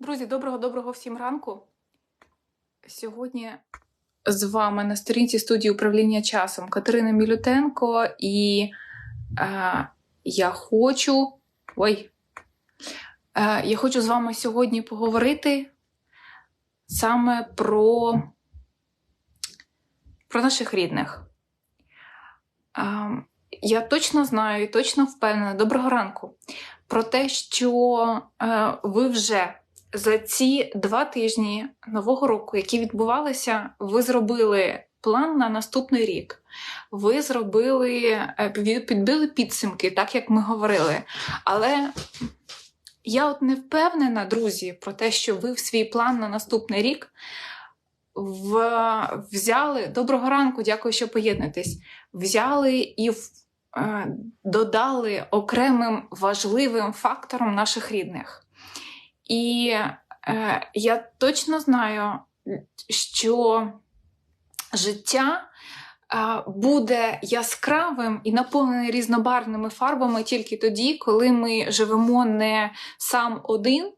Друзі, доброго-доброго всім ранку. Сьогодні з вами на сторінці студії управління часом Катерина Мілютенко, і е, я хочу. Ой, е, я хочу з вами сьогодні поговорити саме про, про наших рідних. Е, я точно знаю і точно впевнена, доброго ранку, про те, що е, ви вже за ці два тижні нового року, які відбувалися, ви зробили план на наступний рік. Ви зробили, е, підбили підсумки, так як ми говорили. Але я от не впевнена, друзі, про те, що ви в свій план на наступний рік в... взяли доброго ранку, дякую, що поєднуєтесь. Взяли і в... Е, додали окремим важливим фактором наших рідних. І е, я точно знаю, що життя е, буде яскравим і наповнене різнобарвними фарбами тільки тоді, коли ми живемо не сам один.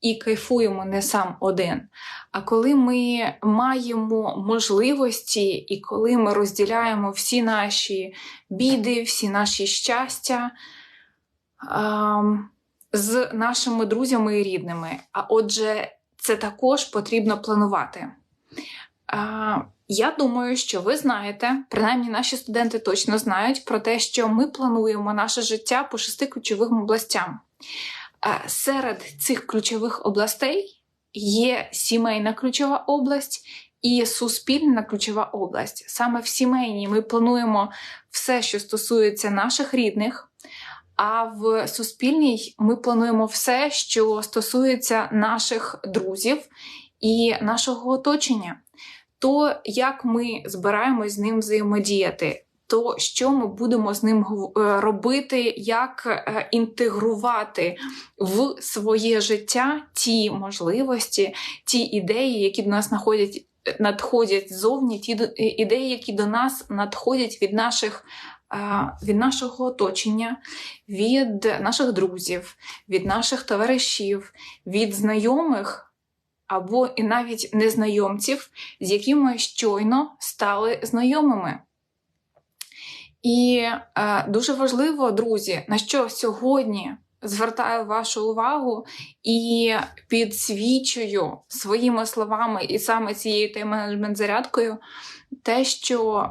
І кайфуємо не сам один. А коли ми маємо можливості, і коли ми розділяємо всі наші біди, всі наші щастя, ем, з нашими друзями і рідними. А отже, це також потрібно планувати. Я думаю, що ви знаєте, принаймні наші студенти точно знають про те, що ми плануємо наше життя по шести ключовим областям. Серед цих ключових областей є сімейна ключова область і суспільна ключова область. Саме в сімейній ми плануємо все, що стосується наших рідних. А в суспільній ми плануємо все, що стосується наших друзів і нашого оточення. То, як ми збираємось з ним взаємодіяти, то що ми будемо з ним е, робити, як е, інтегрувати в своє життя ті можливості, ті ідеї, які до нас надходять, надходять ззовні, ті ідеї, які до нас надходять від наших від нашого оточення, від наших друзів, від наших товаришів, від знайомих або і навіть незнайомців, з якими щойно стали знайомими. І е, дуже важливо, друзі, на що сьогодні звертаю вашу увагу і підсвічую своїми словами, і саме цією тайм-менеджмент зарядкою, те, що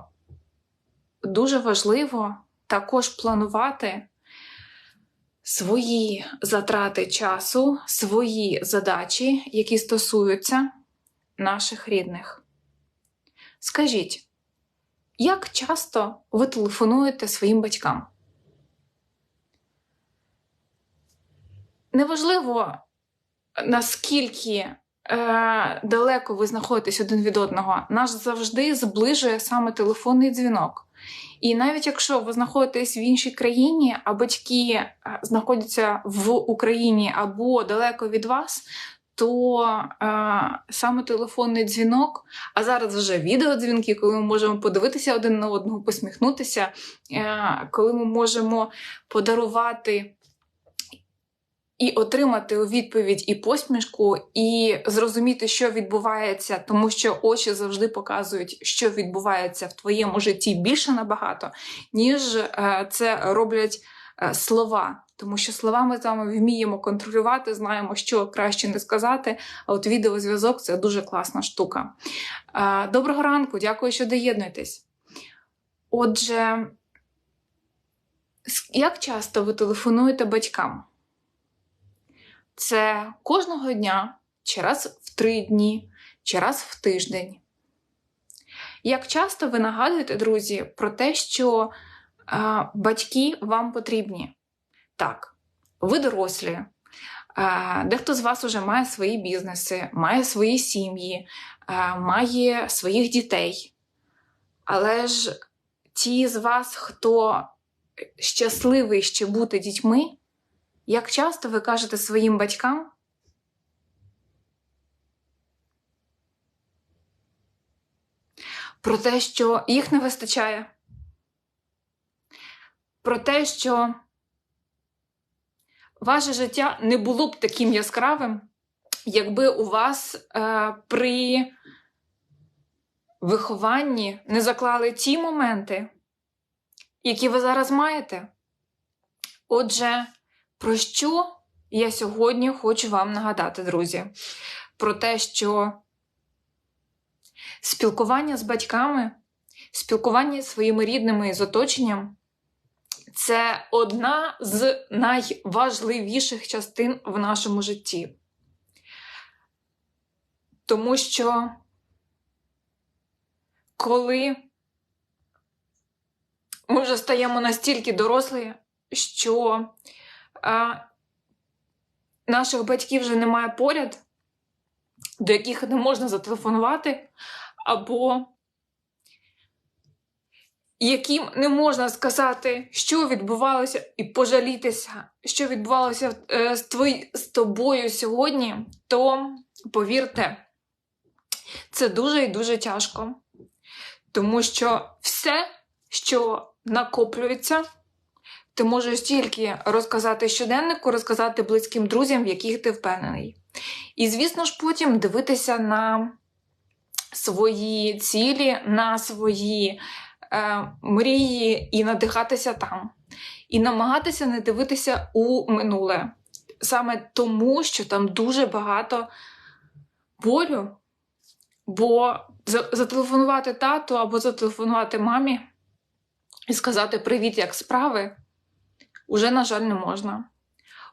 дуже важливо також планувати свої затрати часу, свої задачі, які стосуються наших рідних. Скажіть, як часто ви телефонуєте своїм батькам? Неважливо, наскільки е, далеко ви знаходитесь один від одного, нас завжди зближує саме телефонний дзвінок. І навіть якщо ви знаходитесь в іншій країні, а батьки е, знаходяться в Україні або далеко від вас, то е, саме телефонний дзвінок, а зараз вже відеодзвінки, коли ми можемо подивитися один на одного, посміхнутися, е, коли ми можемо подарувати і отримати у відповідь і посмішку, і зрозуміти, що відбувається, тому що очі завжди показують, що відбувається в твоєму житті більше набагато, ніж е, це роблять е, слова. Тому що слова ми з вами вміємо контролювати, знаємо, що краще не сказати. А от відеозв'язок це дуже класна штука. Е, доброго ранку, дякую, що доєднуєтесь. Отже, як часто ви телефонуєте батькам? Це кожного дня, чи раз в три дні, чи раз в тиждень. Як часто ви нагадуєте, друзі, про те, що е, батьки вам потрібні? Так, ви дорослі. Е, дехто з вас вже має свої бізнеси, має свої сім'ї, е, має своїх дітей. Але ж ті з вас, хто щасливий ще бути дітьми, як часто ви кажете своїм батькам? Про те, що їх не вистачає, про те, що ваше життя не було б таким яскравим, якби у вас е, при вихованні не заклали ті моменти, які ви зараз маєте. Отже, про що я сьогодні хочу вам нагадати, друзі? Про те, що спілкування з батьками, спілкування з своїми рідними і з оточенням це одна з найважливіших частин в нашому житті. Тому що коли ми вже стаємо настільки дорослі, що наших батьків вже немає поряд, до яких не можна зателефонувати, або яким не можна сказати, що відбувалося, і пожалітися, що відбувалося е, з, твої, з тобою сьогодні, то повірте, це дуже і дуже тяжко. Тому що все, що накоплюється, ти можеш тільки розказати щоденнику, розказати близьким друзям, в яких ти впевнений. І, звісно ж, потім дивитися на свої цілі, на свої е, мрії і надихатися там. І намагатися не дивитися у минуле. Саме тому, що там дуже багато болю. Бо зателефонувати тату або зателефонувати мамі і сказати привіт, як справи, уже, на жаль, не можна.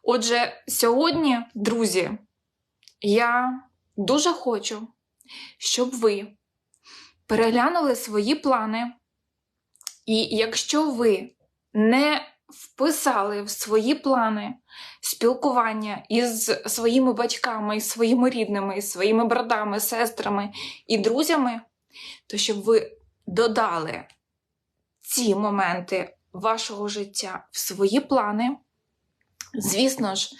Отже, сьогодні, друзі, я дуже хочу, щоб ви переглянули свої плани, і якщо ви не вписали в свої плани спілкування із своїми батьками, своїми рідними, із своїми братами, сестрами і друзями, то щоб ви додали ці моменти вашого життя в свої плани, звісно ж,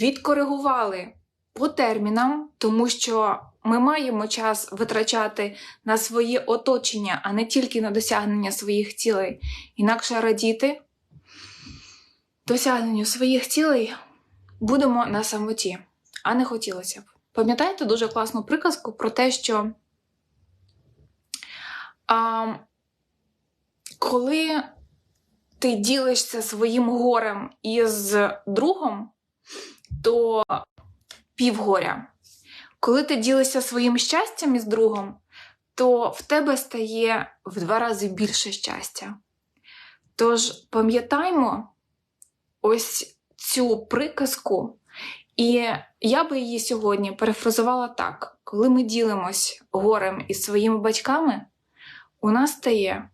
відкоригували по термінам, тому що ми маємо час витрачати на своє оточення, а не тільки на досягнення своїх цілей, інакше радіти досягненню своїх цілей будемо на самоті, а не хотілося б. Пам'ятаєте дуже класну приказку про те, що а, коли ти ділишся своїм горем із другом, то півгоря. Коли ти ділишся своїм щастям із другом, то в тебе стає в два рази більше щастя. Тож пам'ятаймо, ось цю приказку, і я би її сьогодні перефразувала так: коли ми ділимось горем із своїми батьками, у нас стає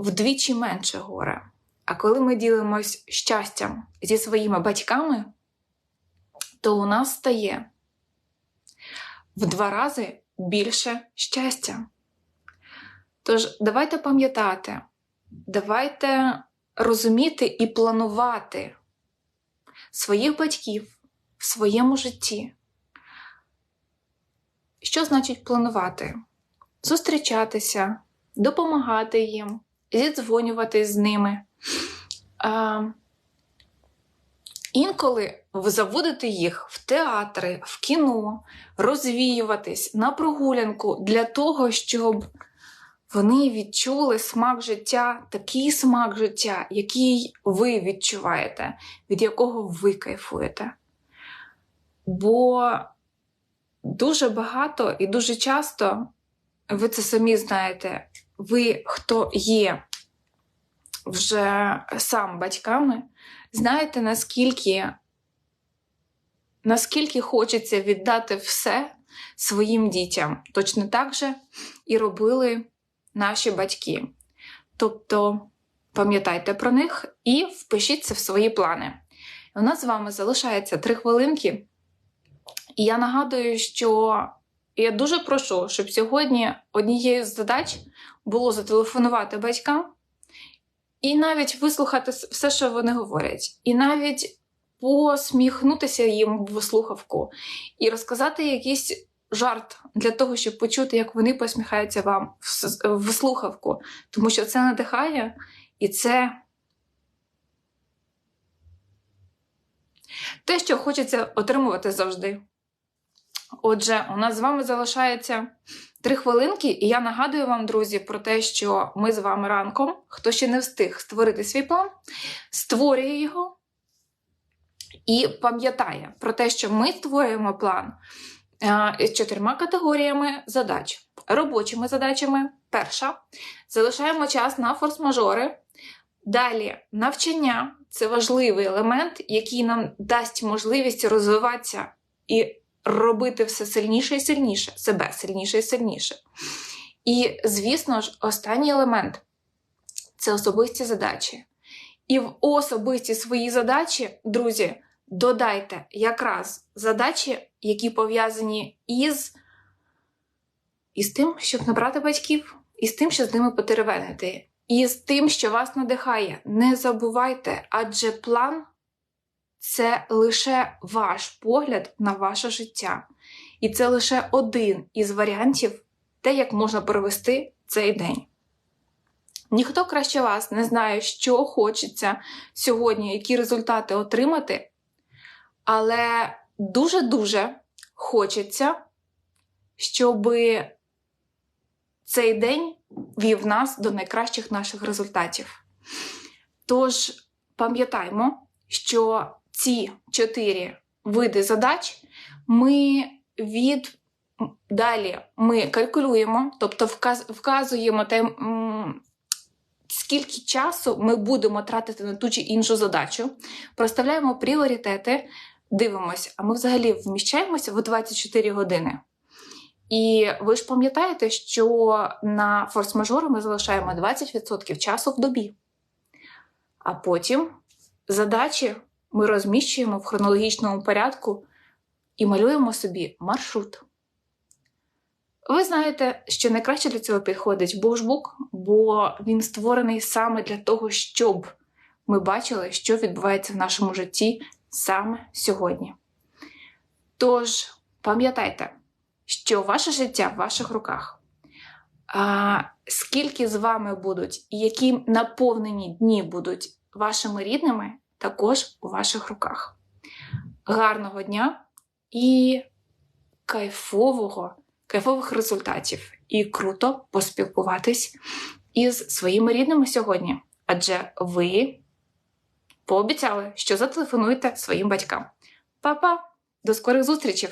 вдвічі менше горе. А коли ми ділимось щастям зі своїми батьками, то у нас стає в два рази більше щастя. Тож, давайте пам'ятати, давайте розуміти і планувати своїх батьків в своєму житті. Що значить планувати? Зустрічатися, допомагати їм, зідзвонювати з ними. А, Інколи заводити їх в театри, в кіно, розвіюватись на прогулянку для того, щоб вони відчули смак життя, такий смак життя, який ви відчуваєте, від якого ви кайфуєте. Бо дуже багато і дуже часто, ви це самі знаєте, ви, хто є вже сам батьками, знаєте, наскільки, наскільки хочеться віддати все своїм дітям. Точно так же і робили наші батьки. Тобто пам'ятайте про них і впишіться в свої плани. У нас з вами залишається три хвилинки, і я нагадую, що я дуже прошу, щоб сьогодні однією з задач було зателефонувати батькам і навіть вислухати все, що вони говорять, і навіть посміхнутися їм в слухавку, і розказати якісь жарт для того, щоб почути, як вони посміхаються вам в слухавку, тому що це надихає і це те, що хочеться отримувати завжди. Отже, у нас з вами залишається три хвилинки, і я нагадую вам, друзі, про те, що ми з вами ранком, хто ще не встиг створити свій план, створює його і пам'ятає про те, що ми створюємо план е, з чотирма категоріями задач. Робочими задачами. Перша. Залишаємо час на форс-мажори. Далі навчання це важливий елемент, який нам дасть можливість розвиватися і робити все сильніше і сильніше, себе сильніше і сильніше. І, звісно ж, останній елемент це особисті задачі. І в особисті свої задачі, друзі, додайте якраз задачі, які пов'язані із, із тим, щоб набрати батьків, і з тим, що з ними потеревенити, і з тим, що вас надихає. Не забувайте, адже план це лише ваш погляд на ваше життя. І це лише один із варіантів, те, як можна провести цей день. Ніхто краще вас не знає, що хочеться сьогодні, які результати отримати, але дуже-дуже хочеться, щоб цей день вів нас до найкращих наших результатів. Тож пам'ятаймо, що ці чотири види задач ми від далі ми калькулюємо, тобто вказуємо те, скільки часу ми будемо тратити на ту чи іншу задачу, проставляємо пріоритети, дивимося, а ми взагалі вміщаємося в 24 години. І ви ж пам'ятаєте, що на форс-мажори ми залишаємо 20% часу в добі. А потім задачі ми розміщуємо в хронологічному порядку і малюємо собі маршрут. Ви знаєте, що найкраще для цього підходить Божбук, бо він створений саме для того, щоб ми бачили, що відбувається в нашому житті саме сьогодні. Тож, пам'ятайте, що ваше життя в ваших руках. А Скільки з вами будуть і які наповнені дні будуть вашими рідними, також у ваших руках. Гарного дня і кайфового, кайфових результатів! І круто поспілкуватись із своїми рідними сьогодні. Адже ви пообіцяли, що зателефонуєте своїм батькам. Па-па! До скорих зустрічей!